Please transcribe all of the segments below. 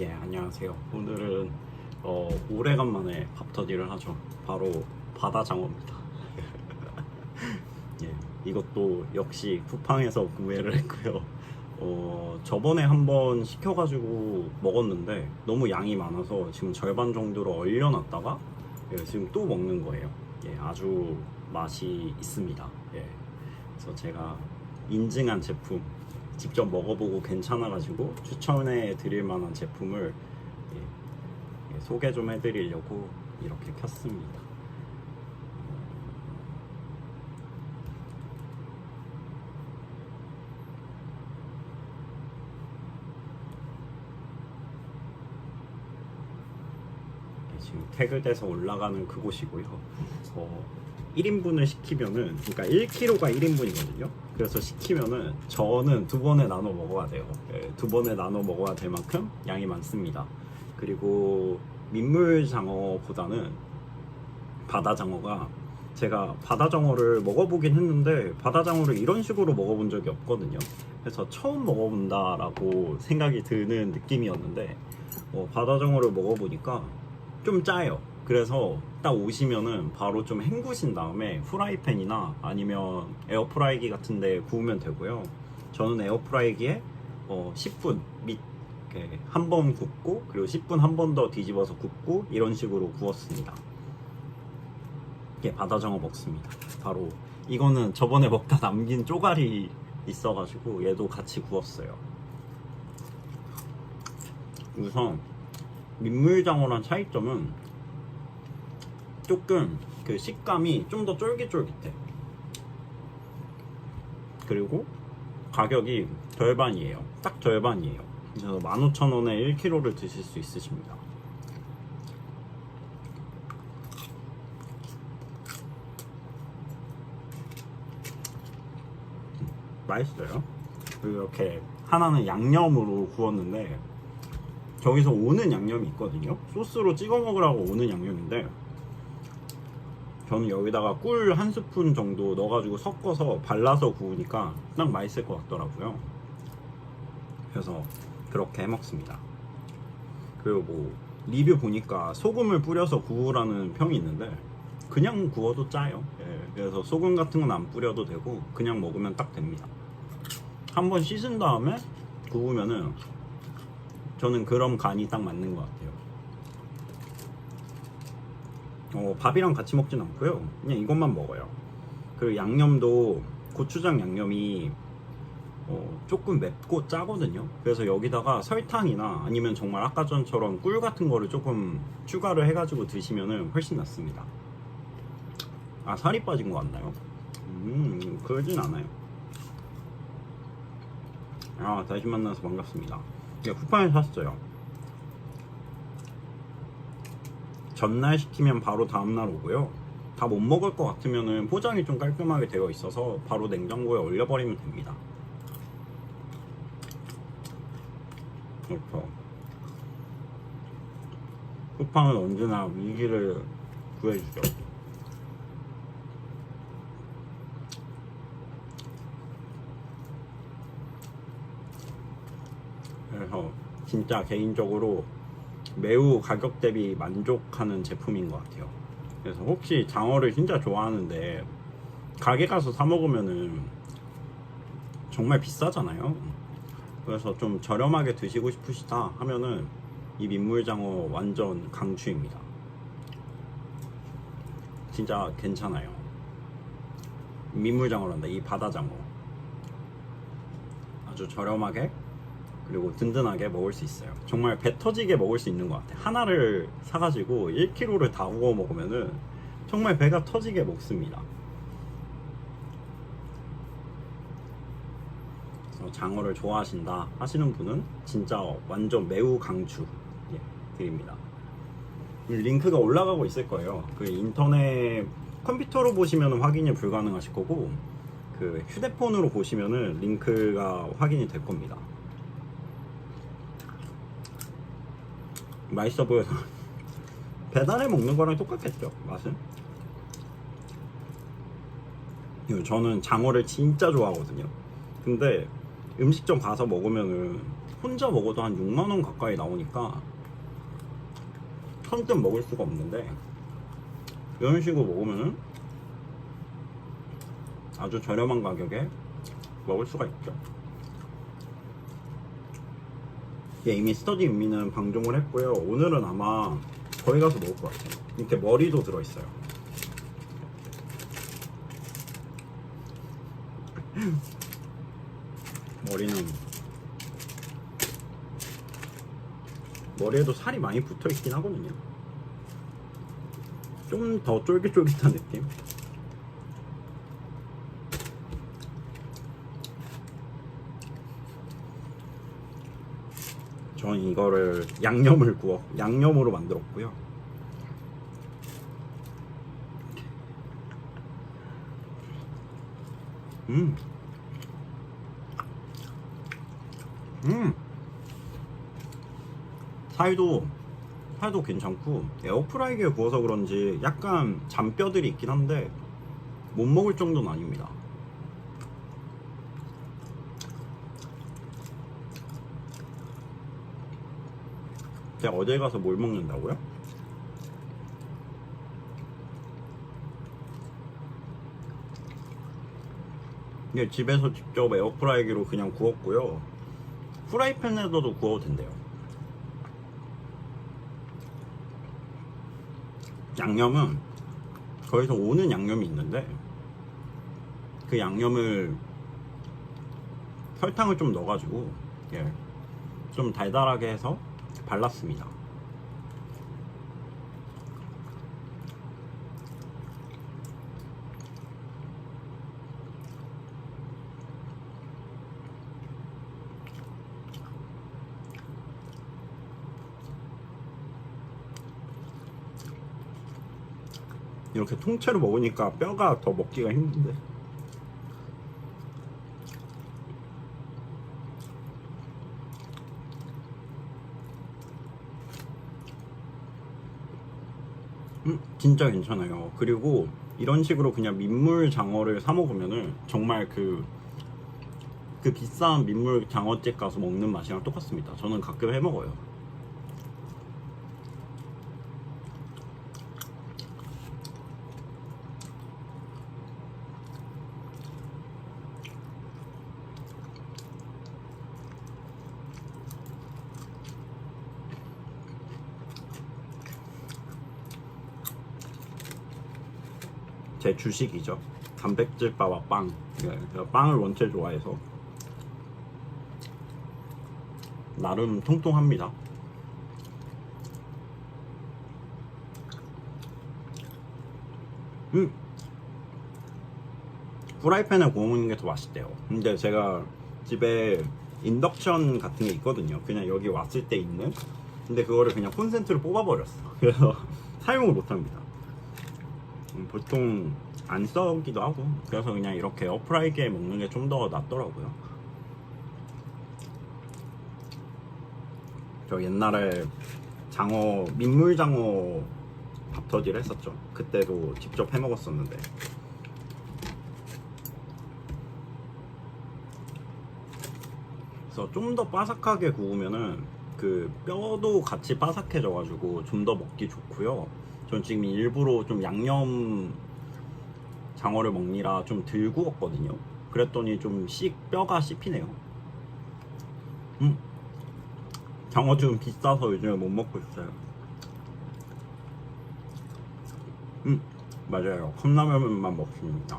예, 안녕하세요. 오늘은 어, 오래간만에 밥터디를 하죠. 바로 바다 장어입니다. 예, 이것도 역시 쿠팡에서 구매를 했고요. 어, 저번에 한번 시켜가지고 먹었는데 너무 양이 많아서 지금 절반 정도로 얼려놨다가 예, 지금 또 먹는 거예요. 예, 아주 맛이 있습니다. 예, 그래서 제가 인증한 제품 직접 먹어보고 괜찮아가지고 추천해 드릴 만한 제품을 예, 예, 소개 좀 해드리려고 이렇게 켰습니다. 예, 지금 태그돼서 올라가는 그곳이고요. 어, 1인분을 시키면은 그러니까 1kg가 1인분이거든요. 그래서 시키면은 저는 두 번에 나눠 먹어야 돼요. 예, 두 번에 나눠 먹어야 될 만큼 양이 많습니다. 그리고 민물 장어보다는 바다 장어가 제가 바다 장어를 먹어보긴 했는데 바다 장어를 이런 식으로 먹어본 적이 없거든요. 그래서 처음 먹어본다라고 생각이 드는 느낌이었는데 어, 바다 장어를 먹어보니까 좀 짜요. 그래서 딱 오시면은 바로 좀 헹구신 다음에 후라이팬이나 아니면 에어프라이기 같은 데 구우면 되고요. 저는 에어프라이기에 어, 10분 밑 한 번 굽고 그리고 10분 한 번 더 뒤집어서 굽고 이런 식으로 구웠습니다. 이게 바다장어 먹습니다. 바로 이거는 저번에 먹다 남긴 쪼가리 있어가지고 얘도 같이 구웠어요. 우선 민물장어랑 차이점은 조금 그 식감이 좀 더 쫄깃쫄깃해. 그리고 가격이 절반이에요. 딱 절반이에요. 그래서 15,000원에 1kg를 드실 수 있으십니다. 음, 맛있어요. 그리고 이렇게 하나는 양념으로 구웠는데 저기서 오는 양념이 있거든요. 소스로 찍어 먹으라고 오는 양념인데 저는 여기다가 꿀 한 스푼 정도 넣어가지고 섞어서 발라서 구우니까 딱 맛있을 것 같더라고요. 그래서 그렇게 해 먹습니다. 그리고 뭐 리뷰 보니까 소금을 뿌려서 구우라는 평이 있는데 그냥 구워도 짜요. 예, 그래서 소금 같은 건 안 뿌려도 되고 그냥 먹으면 딱 됩니다. 한번 씻은 다음에 구우면은 저는 그런 간이 딱 맞는 것 같아요. 어, 밥이랑 같이 먹진 않고요. 그냥 이것만 먹어요. 그리고 양념도 고추장 양념이 어, 조금 맵고 짜거든요. 그래서 여기다가 설탕이나 아니면 정말 아까 전처럼 꿀 같은 거를 조금 추가를 해가지고 드시면은 훨씬 낫습니다. 아 살이 빠진 것 같나요? 음 그러진 않아요. 아 다시 만나서 반갑습니다. 이게 쿠팡에서 샀어요. 전날 시키면 바로 다음날 오고요. 다 못 먹을 것 같으면은 포장이 좀 깔끔하게 되어 있어서 바로 냉장고에 올려버리면 됩니다. 그렇죠. 쿠팡은 언제나 위기를 구해주죠. 그래서 진짜 개인적으로 매우 가격 대비 만족하는 제품인 것 같아요. 그래서 혹시 장어를 진짜 좋아하는데 가게 가서 사 먹으면은 정말 비싸잖아요. 그래서 좀 저렴하게 드시고 싶으시다 하면은 이 민물장어 완전 강추입니다. 진짜 괜찮아요. 민물장어란다. 이 바다장어. 아주 저렴하게 그리고 든든하게 먹을 수 있어요. 정말 배 터지게 먹을 수 있는 것 같아요. 하나를 사가지고 1kg를 다 구워 먹으면은 정말 배가 터지게 먹습니다. 장어를 좋아하신다 하시는 분은 진짜 완전 매우 강추 예, 드립니다. 링크가 올라가고 있을 거예요. 그 인터넷 컴퓨터로 보시면 확인이 불가능하실 거고 그 휴대폰으로 보시면은 링크가 확인이 될 겁니다. 맛있어 보여서. 배달해 먹는 거랑 똑같겠죠 맛은? 저는 장어를 진짜 좋아하거든요. 근데 음식점 가서 먹으면은 혼자 먹어도 한 6만 원 가까이 나오니까 선뜻 먹을 수가 없는데 이런 식으로 먹으면은 아주 저렴한 가격에 먹을 수가 있죠. 예, 이미 스터디 윤미는 방종을 했고요. 오늘은 아마 거기 가서 먹을 것 같아요. 이렇게 머리도 들어있어요. 머리는 머리에도 살이 많이 붙어 있긴 하거든요. 좀 더 쫄깃쫄깃한 느낌? 전 이거를 양념을 구워 양념으로 만들었고요. 음. 음. 살도 살도 괜찮고 에어프라이기에 구워서 그런지 약간 잔뼈들이 있긴 한데 못 먹을 정도는 아닙니다. 제가 어딜 가서 뭘 먹는다고요? 이게 집에서 직접 에어프라이기로 그냥 구웠고요. 프라이팬에서도 구워도 된대요. 양념은 거기서 오는 양념이 있는데 그 양념을 설탕을 좀 넣어가지고 예, 좀 달달하게 해서 발랐습니다. 이렇게 통째로 먹으니까 뼈가 더 먹기가 힘든데. 음, 진짜 괜찮아요. 그리고 이런 식으로 그냥 민물 장어를 사 먹으면은 정말 그, 그 비싼 민물 장어집 가서 먹는 맛이랑 똑같습니다. 저는 가끔 해 먹어요. 제 주식이죠. 단백질 바와 빵. 예, 제가 빵을 원체 좋아해서 나름 통통합니다. 음. 프라이팬에 구워 먹는 게 더 맛있대요. 근데 제가 집에 인덕션 같은 게 있거든요. 그냥 여기 왔을 때 있는. 근데 그거를 그냥 콘센트로 뽑아버렸어. 그래서 사용을 못합니다. 음, 보통 안 써기도 하고 그래서 그냥 이렇게 어프라이기에 먹는 게 좀 더 낫더라고요. 저 옛날에 장어 민물장어 밥터지를 했었죠. 그때도 직접 해 먹었었는데. 그래서 좀 더 바삭하게 구우면은 그 뼈도 같이 바삭해져 가지고 좀 더 먹기 좋고요 전 지금 일부러 좀 양념 장어를 먹니라 좀덜 구웠거든요. 그랬더니 좀 씹, 뼈가 씹히네요. 음. 장어 좀 비싸서 요즘에 못 먹고 있어요. 음, 맞아요. 컵라면만 먹습니다.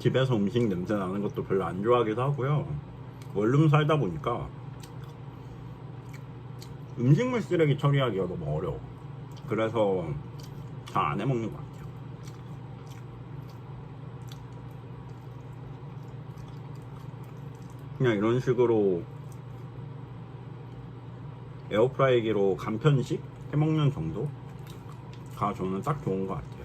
집에서 음식 냄새 나는 것도 별로 안 좋아하기도 하고요. 원룸 살다 보니까 음식물 쓰레기 처리하기가 너무 어려워. 그래서 잘안 해먹는 것 같아요. 그냥 이런 식으로 에어프라이기로 간편식 해먹는 정도가 저는 딱 좋은 것 같아요.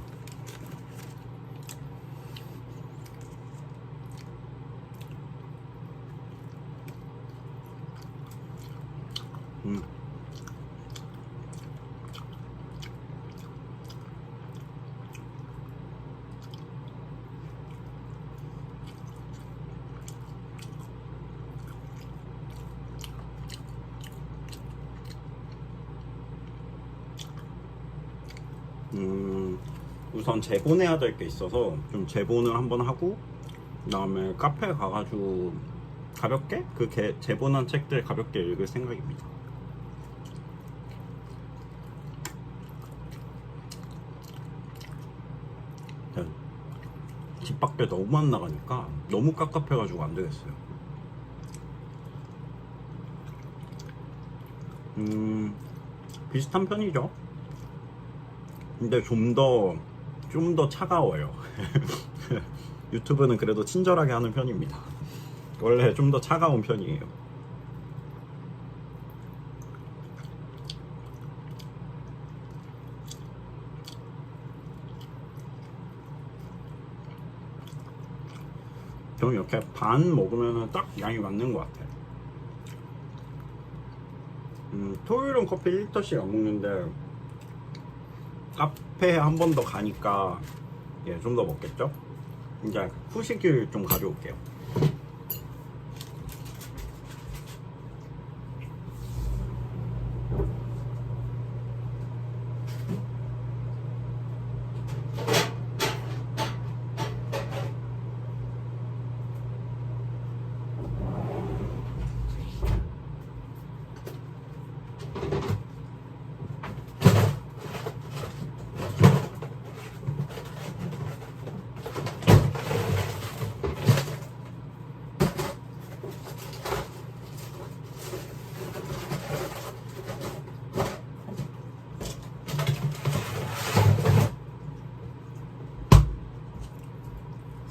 음. 음. 우선 재본해야 될 게 있어서 좀 재본을 한번 하고 그다음에 카페 가가지고 가볍게 그 개, 재본한 책들 가볍게 읽을 생각입니다. 집 밖에 너무 안 나가니까 너무 깝깝해가지고 안 되겠어요. 음, 비슷한 편이죠. 근데 좀 더, 좀 더 차가워요. 유튜브는 그래도 친절하게 하는 편입니다. 원래 좀 더 차가운 편이에요. 저는 이렇게 반 먹으면 딱 양이 맞는 것 같아요. 음, 토요일은 커피 1리터씩 안 먹는데 카페에 한 번 더 가니까 예, 좀 더 먹겠죠? 이제 후식을 좀 가져올게요.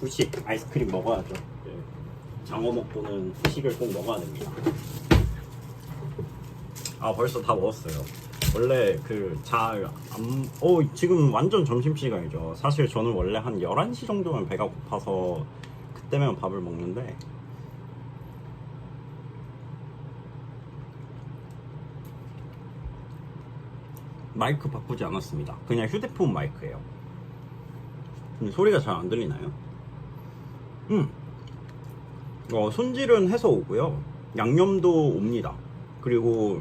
후식 아이스크림 먹어야죠. 예. 장어 먹고는 후식을 꼭 먹어야 됩니다. 아 벌써 다 먹었어요. 원래 그 잘 안 어, 지금 완전 점심시간이죠. 사실 저는 원래 한 11시 정도면 배가 고파서 그때면 밥을 먹는데 마이크 바꾸지 않았습니다. 그냥 휴대폰 마이크예요. 소리가 잘 안 들리나요? 음. 어, 손질은 해서 오고요. 양념도 옵니다. 그리고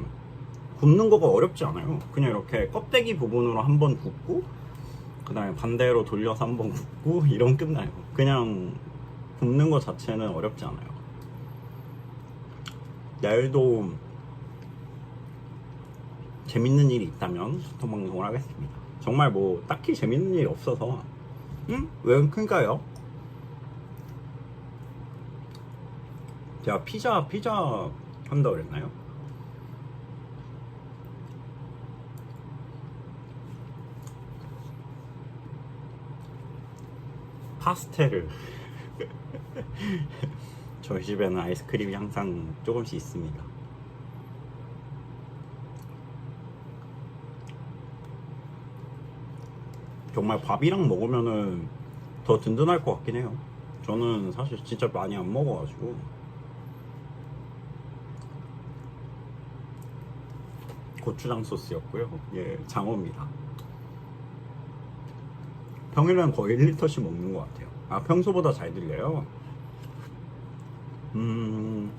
굽는 거가 어렵지 않아요. 그냥 이렇게 껍데기 부분으로 한 번 굽고, 그 다음에 반대로 돌려서 한 번 굽고, 이런 끝나요. 그냥 굽는 거 자체는 어렵지 않아요. 내일도 재밌는 일이 있다면 소통 방송을 하겠습니다. 정말 뭐 딱히 재밌는 일이 없어서, 응? 왜 큰가요? 제가 피자 피자 한다 그랬나요? 파스텔을 저희 집에는 아이스크림이 항상 조금씩 있습니다. 정말 밥이랑 먹으면은 더 든든할 것 같긴 해요. 저는 사실 진짜 많이 안 먹어가지고 고추장 소스였고요. 예, 장어입니다. 평일엔 거의 1리터씩 먹는 것 같아요. 아, 평소보다 잘 들려요? 음,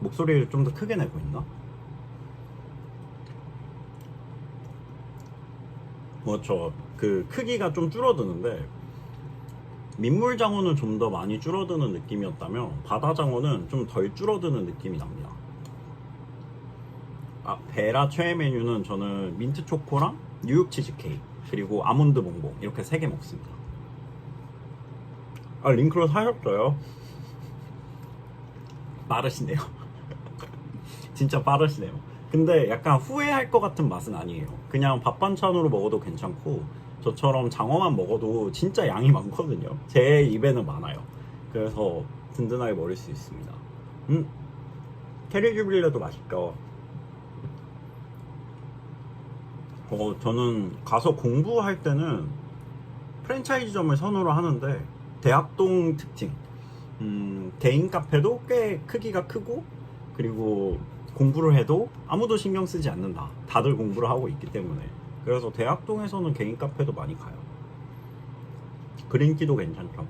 목소리를 좀 더 크게 내고 있나? 뭐, 저, 그, 크기가 좀 줄어드는데, 민물장어는 좀 더 많이 줄어드는 느낌이었다면, 바다장어는 좀 덜 줄어드는 느낌이 납니다. 아, 베라 최애 메뉴는 저는 민트 초코랑 뉴욕 치즈 케이크 그리고 아몬드 봉봉 이렇게 세 개 먹습니다. 아 링크로 사셨어요? 빠르시네요. 진짜 빠르시네요. 근데 약간 후회할 것 같은 맛은 아니에요. 그냥 밥 반찬으로 먹어도 괜찮고 저처럼 장어만 먹어도 진짜 양이 많거든요. 제 입에는 많아요. 그래서 든든하게 먹을 수 있습니다. 음, 캐리 주빌레도 맛있죠. 어, 저는 가서 공부할 때는 프랜차이즈점을 선호를 하는데 대학동 특징. 음, 개인 카페도 꽤 크기가 크고 그리고 공부를 해도 아무도 신경 쓰지 않는다. 다들 공부를 하고 있기 때문에. 그래서 대학동에서는 개인 카페도 많이 가요. 그린티도 괜찮죠.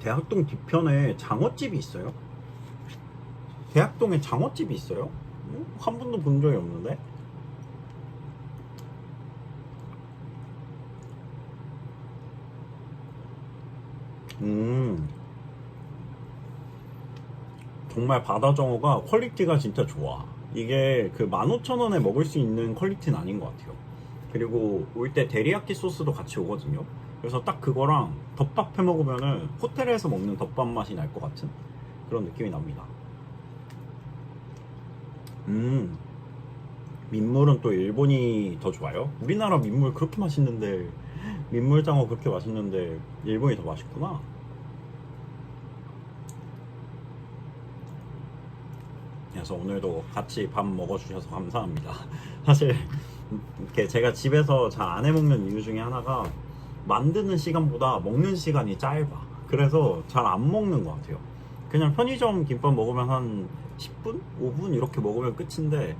대학동 뒤편에 장어집이 있어요 대학동에 장어집이 있어요? 어? 한 번도 본 적이 없는데? 음. 정말 바다 정어가 퀄리티가 진짜 좋아. 이게 그 15,000원에 먹을 수 있는 퀄리티는 아닌 것 같아요. 그리고 올 때 데리야끼 소스도 같이 오거든요. 그래서 딱 그거랑 덮밥 해 먹으면은 호텔에서 먹는 덮밥 맛이 날 것 같은 그런 느낌이 납니다. 음. 민물은 또 일본이 더 좋아요? 우리나라 민물 그렇게 맛있는데 민물장어 그렇게 맛있는데 일본이 더 맛있구나. 그래서 오늘도 같이 밥 먹어주셔서 감사합니다. 사실 이렇게 제가 집에서 잘 안 해먹는 이유 중에 하나가 만드는 시간보다 먹는 시간이 짧아. 그래서 잘 안 먹는 것 같아요. 그냥 편의점 김밥 먹으면 한 10분? 5분 이렇게 먹으면 끝인데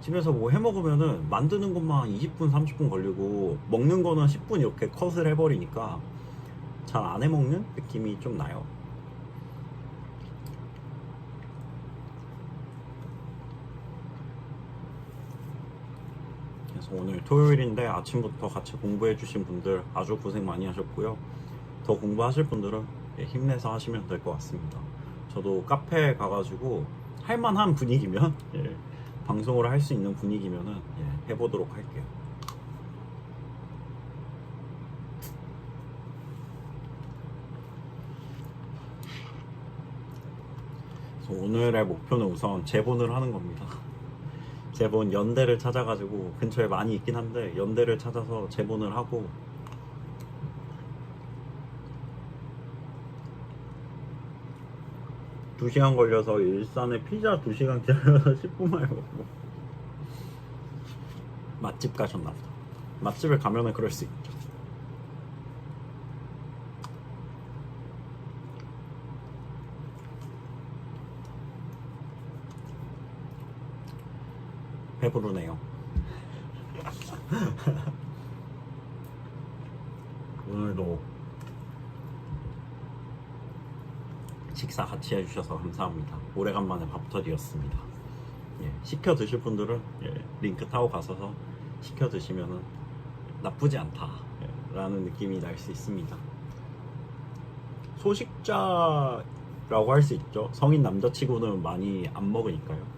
집에서 뭐 해 먹으면은 만드는 것만 20분, 30분 걸리고 먹는 거는 10분 이렇게 컷을 해버리니까 잘 안 해 먹는 느낌이 좀 나요. 그래서 오늘 토요일인데 아침부터 같이 공부해 주신 분들 아주 고생 많이 하셨고요. 더 공부하실 분들은 예, 힘내서 하시면 될 것 같습니다. 저도 카페 가가지고 할만한 분위기면 예, 방송을 할 수 있는 분위기면은 예, 해보도록 할게요. 오늘의 목표는 우선 재본을 하는 겁니다. 재본 연대를 찾아가지고 근처에 많이 있긴 한데 연대를 찾아서 재본을 하고 두 시간 걸려서 일산에 피자 두 시간 기다려서 10분 만에 먹고 맛집 가셨나 보다. 맛집을 가면은 그럴 수 있죠. 배부르네요. 오늘도 식사 같이 해주셔서 감사합니다. 오래간만에 밥터디였습니다. 예, 시켜 드실 분들은 예, 링크 타고 가셔서 시켜 드시면은 나쁘지 않다 예, 라는 느낌이 날 수 있습니다. 소식자라고 할 수 있죠. 성인 남자치고는 많이 안 먹으니까요.